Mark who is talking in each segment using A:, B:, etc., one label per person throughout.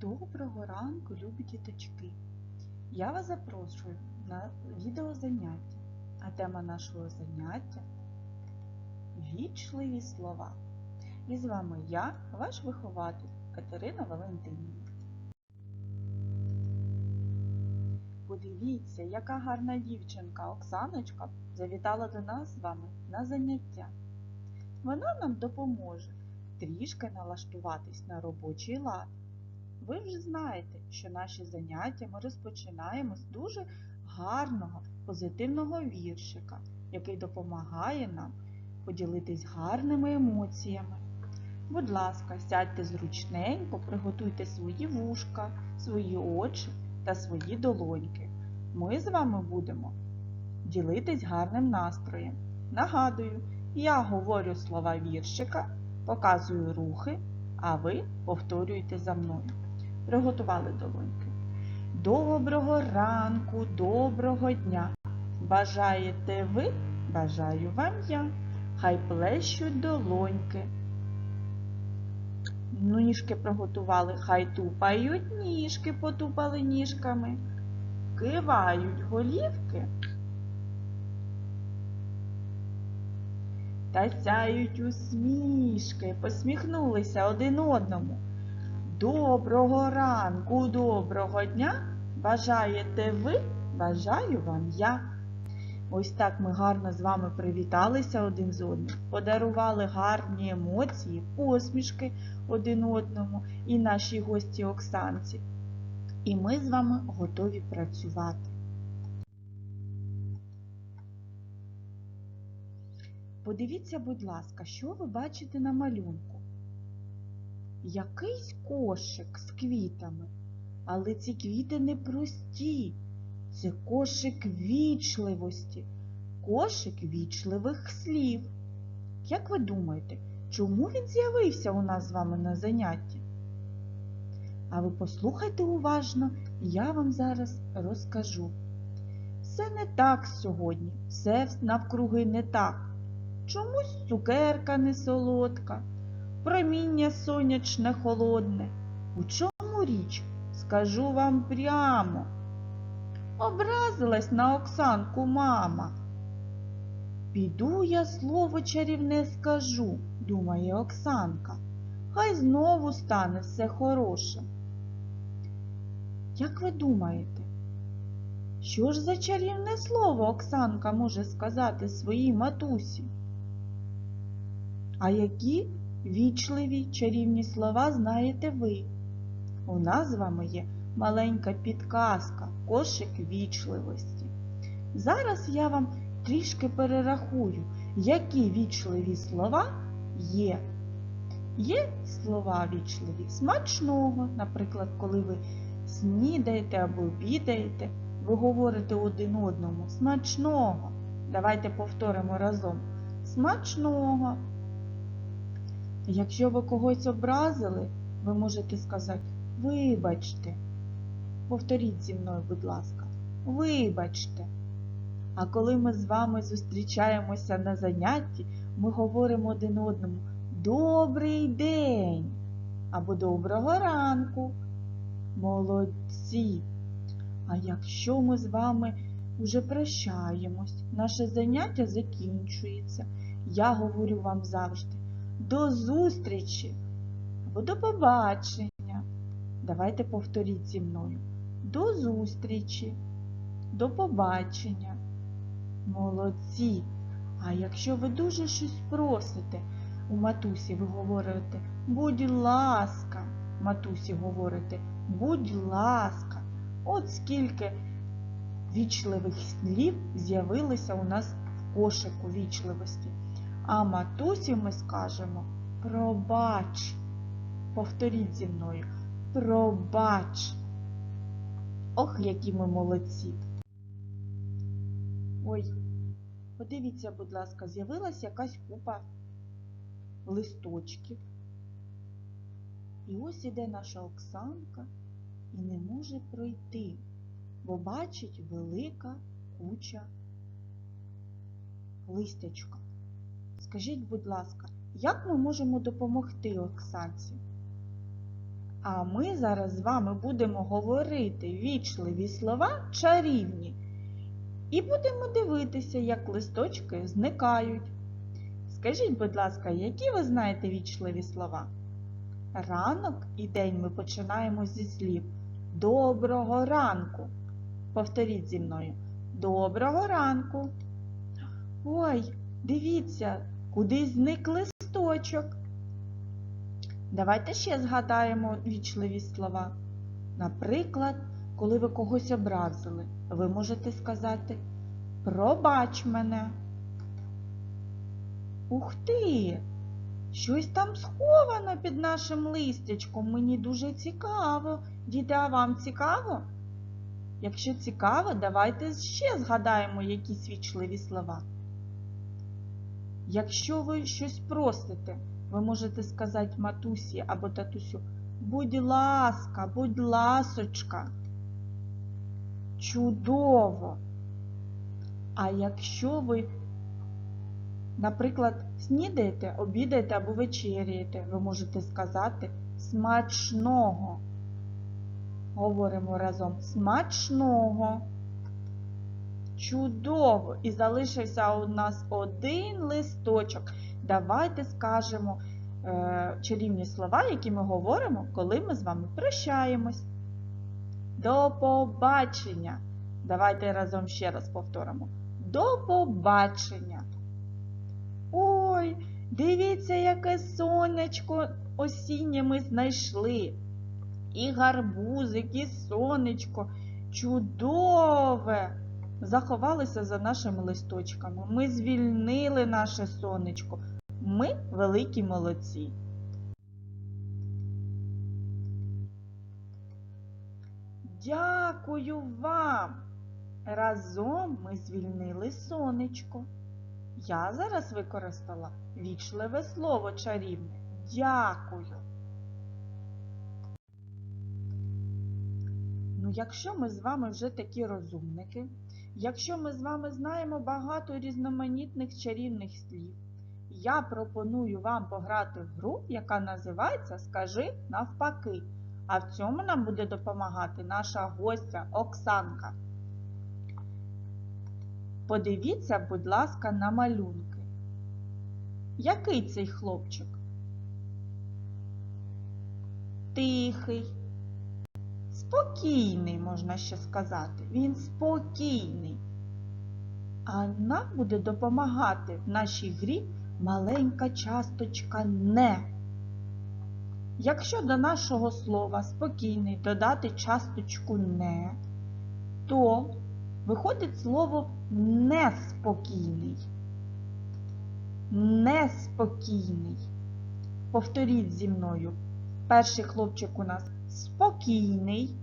A: Доброго ранку, любі діточки! Я вас запрошую на відеозаняття, а тема нашого заняття вічливі слова. І з вами я, ваш вихователь Катерина Валентинівна. Подивіться, яка гарна дівчинка Оксаночка завітала до нас з вами на заняття. Вона нам допоможе трішки налаштуватись на робочий лад. Ви вже знаєте, що наші заняття ми розпочинаємо з дуже гарного, позитивного віршика, який допомагає нам поділитись гарними емоціями. Будь ласка, сядьте зручненько, приготуйте свої вушка, свої очі та свої долоньки. Ми з вами будемо ділитись гарним настроєм. Нагадую, я говорю слова віршика, показую рухи, а ви повторюєте за мною. Приготували долоньки. Доброго ранку, доброго дня. Бажаєте ви, бажаю вам я. Хай плещуть долоньки. Ну, ніжки приготували, хай тупають ніжки, потупали ніжками. Кивають голівки. Та сяють усмішки, посміхнулися один одному. Доброго ранку, доброго дня. Бажаєте ви, бажаю вам я. Ось так ми гарно з вами привіталися один з одним, подарували гарні емоції, посмішки один одному і нашій гості Оксанці. І ми з вами готові працювати. Подивіться, будь ласка, що ви бачите на малюнку? Якийсь кошик з квітами, але ці квіти не прості. Це кошик вічливості, кошик вічливих слів. Як ви думаєте, чому він з'явився у нас з вами на занятті? А ви послухайте уважно, я вам зараз розкажу. Все не так сьогодні, все навкруги не так. Чомусь цукерка не солодка, проміння сонячне холодне. У чому річ? Скажу вам прямо. Образилась на Оксанку мама. Піду я слово чарівне скажу, думає Оксанка. Хай знову стане все хороше. Як ви думаєте, що ж за чарівне слово Оксанка може сказати своїй матусі? А які вічливі чарівні слова знаєте ви? У нас з вами є маленька підказка, кошик вічливості. Зараз я вам трішки перерахую, які вічливі слова є. Є слова вічливі смачного, наприклад, коли ви снідаєте або обідаєте, ви говорите один одному смачного. Давайте повторимо разом. Смачного. Якщо ви когось образили, ви можете сказати Вибачте. Повторіть зі мною, будь ласка, вибачте. А коли ми з вами зустрічаємося на занятті, ми говоримо один одному Добрий день або доброго ранку. Молодці. А якщо ми з вами уже прощаємось, наше заняття закінчується, я говорю вам завжди до зустрічі або до побачення. Давайте повторіть зі мною. До зустрічі, до побачення. Молодці. А якщо ви дуже щось просите у матусі, ви говорите будь ласка, матусі говорите, будь ласка. От скільки вічливих слів з'явилося у нас в кошику вічливості. А матусі ми скажемо пробач. Повторіть зі мною. Пробач. Ох, які ми молодці. Ой, подивіться, будь ласка, з'явилася якась купа листочків. І ось іде наша Оксанка і не може пройти, бо бачить велика куча листячка. Скажіть, будь ласка, як ми можемо допомогти Оксанці? А ми зараз з вами будемо говорити вічливі слова чарівні. І будемо дивитися, як листочки зникають. Скажіть, будь ласка, які ви знаєте вічливі слова? Ранок і день ми починаємо зі слів. Доброго ранку. Повторіть зі мною. Доброго ранку. Ой, дивіться, куди зник листочок. Давайте ще згадаємо вічливі слова. Наприклад, коли ви когось образили, ви можете сказати Пробач мене. Ух ти! Щось там сховано під нашим листячком. Мені дуже цікаво. Діти, а вам цікаво? Якщо цікаво, давайте ще згадаємо якісь вічливі слова. Якщо ви щось просите, ви можете сказати матусі або татусю, будь ласка, будь ласочка. Чудово! А якщо ви, наприклад, снідаєте, обідаєте або вечеряєте, ви можете сказати смачного. Говоримо разом смачного. Чудово! І залишився у нас один листочок. Давайте скажемо е, чарівні слова, які ми говоримо, коли ми з вами прощаємось. До побачення! Давайте разом ще раз повторимо. До побачення! Ой, дивіться, яке сонечко осіннє ми знайшли. І гарбузик, і сонечко. Чудове! Заховалися за нашими листочками. Ми звільнили наше сонечко. Ми великі молодці. Дякую вам! Разом ми звільнили сонечко. Я зараз використала вічливе слово чарівне. Дякую. Ну, якщо ми з вами вже такі розумники, якщо ми з вами знаємо багато різноманітних чарівних слів, я пропоную вам пограти в гру, яка називається Скажи навпаки. А в цьому нам буде допомагати наша гостя Оксанка. Подивіться, будь ласка, на малюнки. Який цей хлопчик? Тихий, спокійний, можна ще сказати. Він спокійний. А нам буде допомагати в нашій грі маленька часточка не. Якщо до нашого слова спокійний додати часточку не, то виходить слово неспокійний. Неспокійний. Повторіть зі мною. Перший хлопчик у нас спокійний,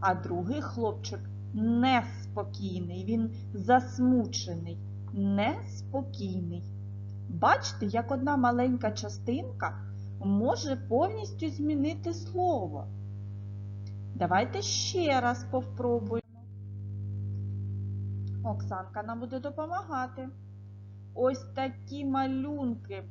A: а другий хлопчик неспокійний. Він засмучений, неспокійний. Бачите, як одна маленька частинка може повністю змінити слово. Давайте ще раз повпробуємо. Оксанка нам буде допомагати. Ось такі малюнки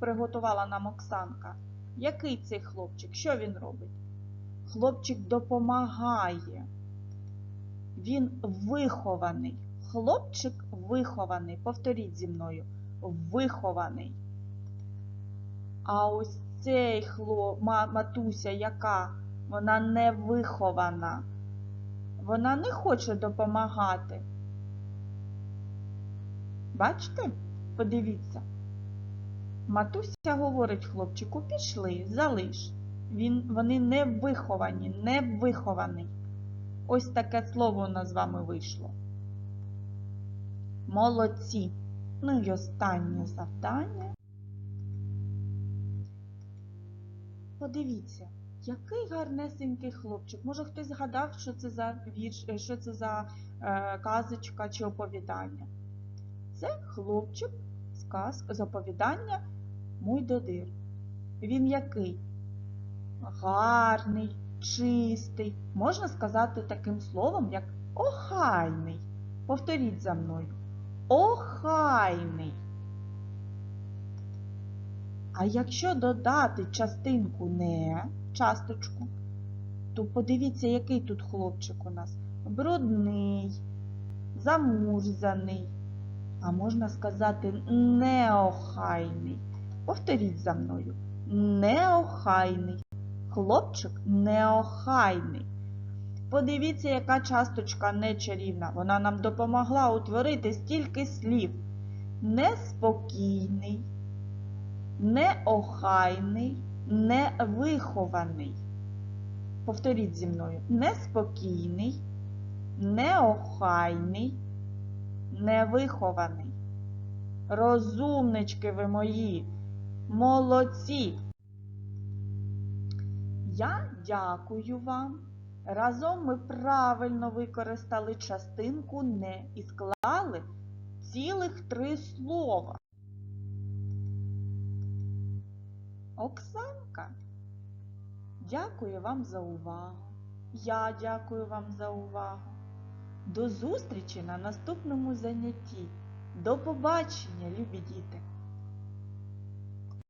A: приготувала нам Оксанка. Який цей хлопчик? Що він робить? Хлопчик допомагає. Він вихований. Хлопчик вихований. Повторіть зі мною. Вихований. А ось цей хлоп, матуся, яка вона не вихована. Вона не хоче допомагати. Бачите? Подивіться. Матуся говорить хлопчику, пішли, залиш. Він, Вони не виховані, не вихований. Ось таке слово у нас з вами вийшло. Молодці. Ну і останнє завдання. Подивіться, який гарнесенький хлопчик. Може хтось згадав, що це за вірш, що це за е, казочка чи оповідання. Це хлопчик з казки, з оповідання Мой додир. Він який? Гарний, чистий. Можна сказати таким словом, як охайний. Повторіть за мною. Охайний. А якщо додати частинку не, часточку, то подивіться, який тут хлопчик у нас. Брудний, замурзаний, а можна сказати неохайний. Повторіть за мною. Неохайний. Хлопчик неохайний. Подивіться, яка часточка нечарівна. Вона нам допомогла утворити стільки слів. Неспокійний, неохайний, невихований. Повторіть зі мною. Неспокійний, неохайний, невихований. Розумнички ви мої, молодці. Я дякую вам. Разом ми правильно використали частинку не і склали цілих три слова. Оксанка, дякую вам за увагу. Я дякую вам за увагу. До зустрічі на наступному занятті. До побачення, любі діти!